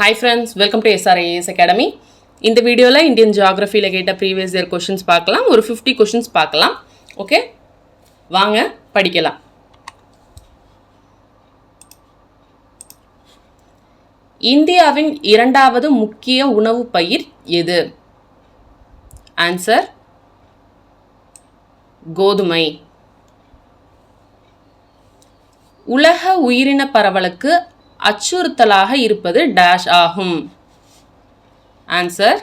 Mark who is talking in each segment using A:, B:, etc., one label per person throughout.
A: Hi friends welcome to SRIS academy இந்த வீடியோவில் Indian ஜியாகிரஃபியில் கேட்ட ப்ரீவியஸ் இயர் கொஷின்ஸ் பார்க்கலாம். ஒரு ஃபிஃப்டி கொஷின்ஸ் பார்க்கலாம். ஓகே வாங்க படிக்கலாம். இந்தியாவின் இரண்டாவது முக்கிய உணவு பயிர் எது? ஆன்சர் கோதுமை. உலக உயிரின பரவலுக்கு அச்சுறுத்தலாக இருப்பது டேஷ் ஆகும். ஆன்சர்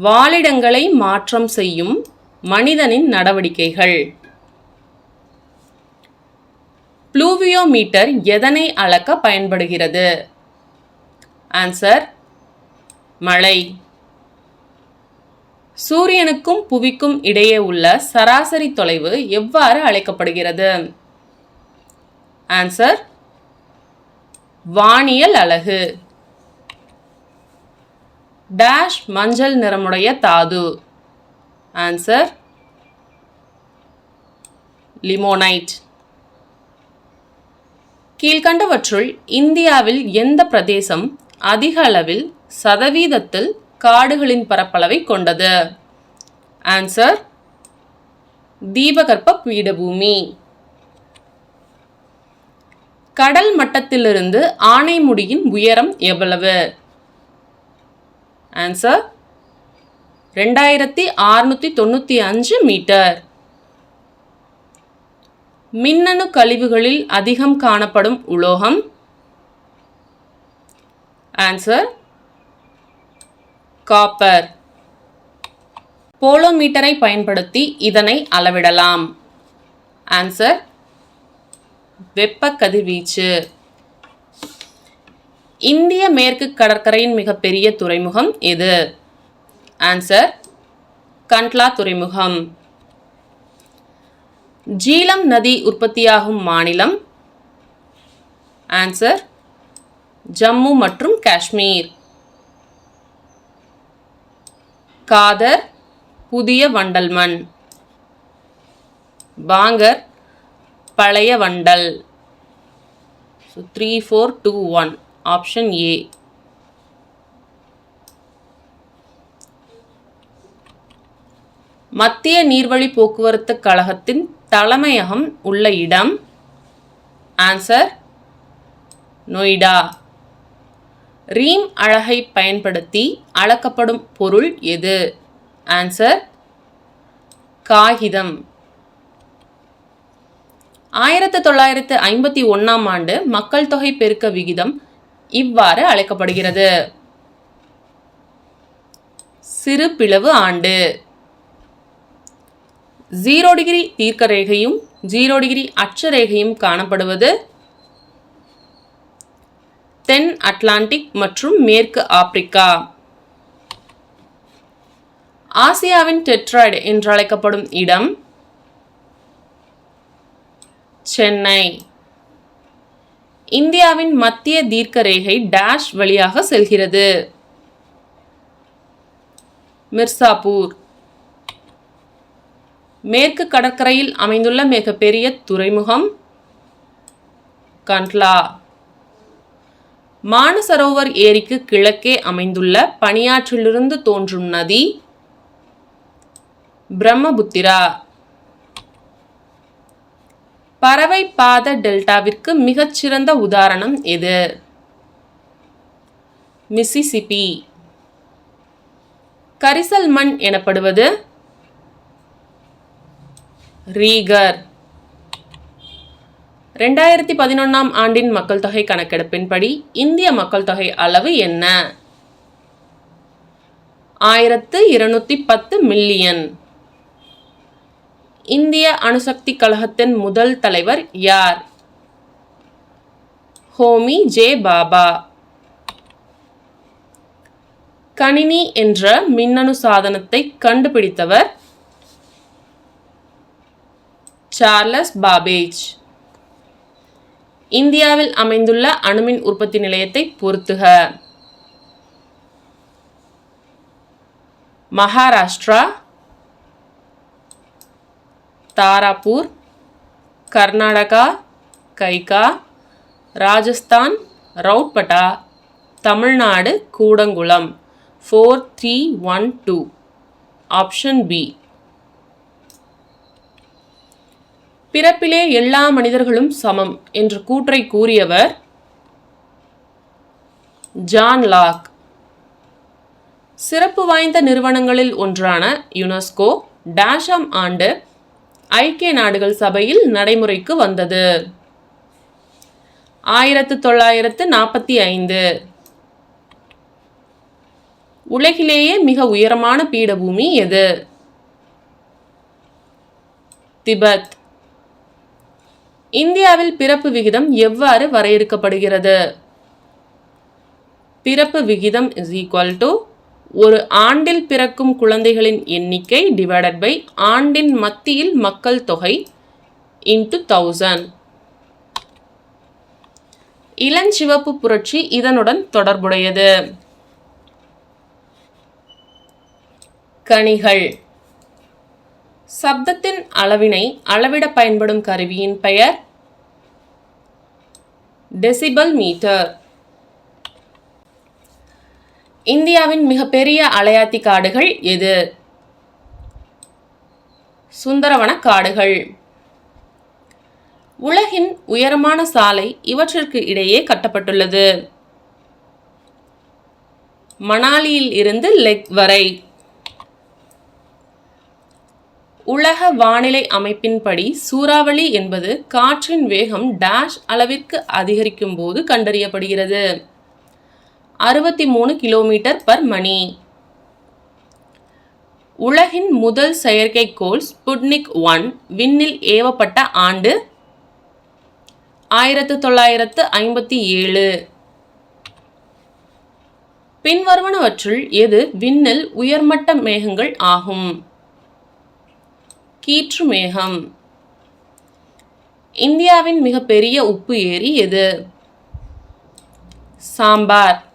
A: வாழிடங்களை மாற்றம் செய்யும் மனிதனின் நடவடிக்கைகள். ப்ளூவியோமீட்டர் எதனை அளக்க பயன்படுகிறது? ஆன்சர் மழை. சூரியனுக்கும் புவிக்கும் இடையே உள்ள சராசரி தொலைவு எவ்வாறு அழைக்கப்படுகிறது? ஆன்சர் வானியல் அழகு. டேஷ் மஞ்சள் நிறமுடைய தாது. ஆன்சர் லிமோனைட் கீழ்கண்டவற்றுள் இந்தியாவில் எந்த பிரதேசம் அதிக அளவில் சதவீதத்தில் காடுகளின் பரப்பளவை கொண்டது? ஆன்சர் தீபகற்ப பீடபூமி. கடல் மட்டத்திலிருந்து ஆனைமுடியின் உயரம் எவ்வளவு? ஆன்சர் ரெண்டாயிரத்தி அறுநூற்றி தொண்ணூற்றி அஞ்சு மீட்டர். மின்னணு கழிவுகளில் அதிகம் காணப்படும் உலோகம். ஆன்சர் காப்பர் போலோமீட்டரை பயன்படுத்தி இதனை அளவிடலாம். ஆன்சர் வெப்ப கதிர்வீச்சு இந்திய மேற்கு கடற்கரையின் மிகப்பெரிய துறைமுகம் எது? ஆன்சர் கண்ட்லா துறைமுகம். ஜீலம் நதி உற்பத்தியாகும் மாநிலம். ஆன்சர் ஜம்மு மற்றும் காஷ்மீர். காதர் புதிய வண்டல்மண். பாங்கர் பழைய வண்டல். So three four two one option A மத்திய நீர்வழி போக்குவரத்து கழகத்தின் தலைமையகம் உள்ள இடம்? ஆன்சர் நொய்டா. ரீம் அழகை பயன்படுத்தி அளக்கப்படும் பொருள் எது? ஆன்சர் காகிதம். ஆயிரத்து தொள்ளாயிரத்து ஐம்பத்தி ஒன்றாம் ஆண்டு மக்கள் தொகை பெருக்க விகிதம் இவ்வாறு அழைக்கப்படுகிறது. சிறு பிளவு ஆண்டு. ஜீரோ டிகிரி தீர்க்க ரேகையும் ஜீரோ டிகிரி அச்சரேகையும் காணப்படுவது தென் அட்லாண்டிக் மற்றும் மேற்கு ஆப்பிரிக்கா. ஆசியாவின் டெட்ராய்டு என்று அழைக்கப்படும் இடம் சென்னை. இந்தியாவின் மத்திய தீர்க்க ரேகை டேஷ் வழியாக செல்கிறது. மிர்சாப்பூர் மேற்கு கடற்கரையில் அமைந்துள்ள மிகப்பெரிய துறைமுகம் கண்ட்லா. மானசரோவர் ஏரிக்கு கிழக்கே அமைந்துள்ள பனியாற்றிலிருந்து தோன்றும் நதி பிரம்மபுத்திரா. பறவை பாத டெல்டாவிற்கு மிகச்சிறந்த உதாரணம் எது? மிசிசிபி. கரிசல் மண் எனப்படுவது? ரீகர். ரெண்டாயிரத்தி பதினொன்றாம் ஆண்டின் மக்கள் தொகை கணக்கெடுப்பின்படி இந்திய மக்கள் தொகை அளவு என்ன? ஆயிரத்து இருநூற்றி பத்து மில்லியன். இந்திய அணுசக்தி கழகத்தின் முதல் தலைவர் யார்? ஹோமி ஜே பாபா. கணினி என்ற மின்னணு சாதனத்தை கண்டுபிடித்தவர் சார்லஸ் பாபேஜ். இந்தியாவில் அமைந்துள்ள அணுமின் உற்பத்தி நிலையத்தை பொருத்துக Maharashtra Tarapur Karnataka Kaiga Rajasthan Rawatbhata Tamil Nadu Kudankulam. Four three one two option B பிறப்பிலே எல்லா மனிதர்களும் சமம் என்ற கூற்றை கூறியவர் ஜான் லாக். சிறப்பு வாய்ந்த நிறுவனங்களில் ஒன்றான யுனெஸ்கோ டேஷாம் ஆண்டு ஐக்கிய நாடுகள் சபையில் நடைமுறைக்கு வந்தது. ஆயிரத்து தொள்ளாயிரத்து நாற்பத்தி ஐந்து. உலகிலேயே மிக உயரமான பீடபூமி எது? திபெத். இந்தியாவில் பிறப்பு விகிதம் எவ்வாறு வரையறுக்கப்படுகிறது? பிறப்பு விகிதம் இஸ் ஈக்குவல் டு ஒரு ஆண்டில் பிறக்கும் குழந்தைகளின் எண்ணிக்கை டிவைடட் பை ஆண்டின் மத்தியில் மக்கள் தொகை இன்டு தௌசண்ட் இளஞ்சிவப்பு புரட்சி இதனுடன் தொடர்புடையது. கனிகள். சப்தத்தின் அளவினை அளவிட பயன்படும் கருவியின் பெயர் டெசிபல் மீட்டர் இந்தியாவின் மிகப்பெரிய அலையாத்தி காடுகள் எது? சுந்தரவன காடுகள். உலகின் உயரமான சாலை இவற்றிற்கு இடையே கட்டப்பட்டுள்ளது. மணாலியில் இருந்து லெக் வரை. உலக வானிலை அமைப்பின்படி சூறாவளி என்பது காற்றின் வேகம் டேஷ் அளவிற்கு அதிகரிக்கும் போது கண்டறியப்படுகிறது. அறுபத்தி மூணு கிலோமீட்டர் பர் மணி. உலகின் முதல் செயற்கைக்கோள் ஸ்புட்னிக் ஒன் விண்ணில் ஏவப்பட்ட ஆண்டு ஆயிரத்து தொள்ளாயிரத்து ஐம்பத்தி ஏழு. பின்வருவனவற்றுள் எது விண்ணில் உயர்மட்ட மேகங்கள் ஆகும்? கீற்று மேகம். இந்தியாவின் மிகப்பெரிய உப்பு ஏரி எது? சாம்பார்.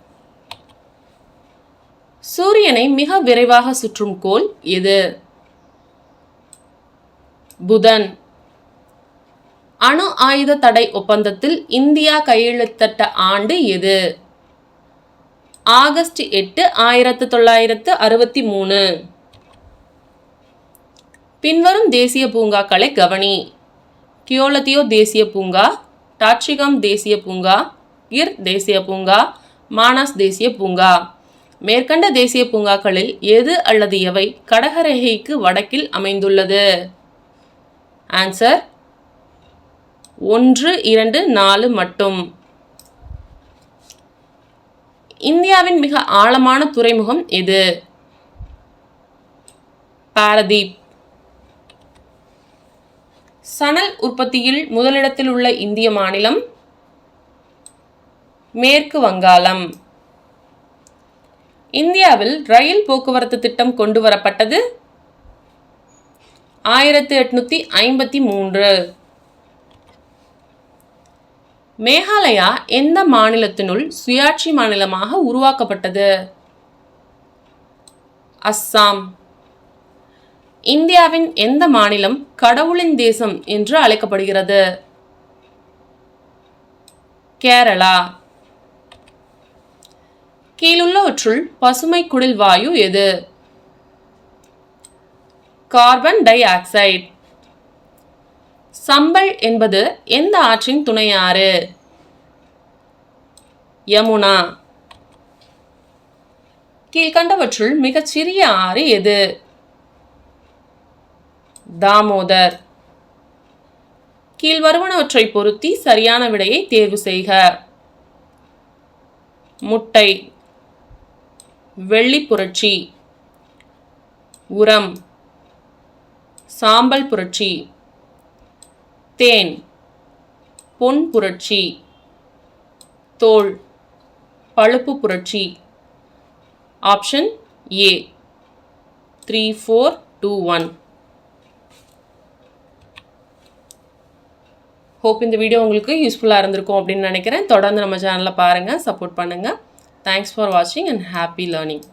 A: சூரியனை மிக விரைவாக சுற்றும் கோள் எது புதன். அணு ஆயுத தடை ஒப்பந்தத்தில் இந்தியா கையெழுத்திட்ட ஆண்டு எது ஆகஸ்ட் எட்டு ஆயிரத்து தொள்ளாயிரத்து அறுபத்தி மூணு. பின்வரும் தேசிய பூங்காக்களை கவனி. கியோலத்தியோ தேசிய பூங்கா டாட்சிகம் தேசிய பூங்கா கிர் தேசிய பூங்கா மானாஸ் தேசிய பூங்கா. மேற்கண்ட தேசிய பூங்காக்களில் எது அல்லது எவை கடகரேகைக்கு வடக்கில் அமைந்துள்ளது? ஆன்சர் ஒன்று இரண்டு நாலு மட்டும். இந்தியாவின் மிக ஆழமான துறைமுகம் எது? பாரதீப் சணல் உற்பத்தியில் முதலிடத்தில் உள்ள இந்திய மாநிலம் மேற்கு வங்காளம். இந்தியாவில் ரயில் போக்குவரத்து திட்டம் கொண்டு வரப்பட்டது ஆயிரத்தி எட்நூத்தி ஐம்பத்தி மூன்று. மேகாலயா எந்த மாநிலத்தினுள் சுயாட்சி மாநிலமாக உருவாக்கப்பட்டது? அஸ்ஸாம். இந்தியாவின் எந்த மாநிலம் கடவுளின் தேசம் என்று அழைக்கப்படுகிறது? கேரளா. கீழுள்ளவற்றுள் பசுமை குடில் வாயு எது? கார்பன் டை ஆக்சைடு சம்பல் என்பது எந்த ஆற்றின் துணையாறு யமுனா. கீழ்கண்டவற்றுள் மிகச்சிறிய ஆறு எது? தாமோதர். கீழ்வருவனவற்றை பொருத்தி சரியான விடையை தேர்வு செய்க. முட்டை. வெள்ளி புரட்சி உரம். சாம்பல் புரட்சி. தேன். பொன் புரட்சி. தோல். பழுப்பு புரட்சி. Option A. Three four two one. Hope இந்த வீடியோ உங்களுக்கு யூஸ்ஃபுல்லாக இருந்திருக்கும் அப்படின்னு நினைக்கிறேன். தொடர்ந்து நம்ம சேனலில் பாருங்கள் சப்போர்ட் பண்ணுங்கள் Thanks for watching and happy learning.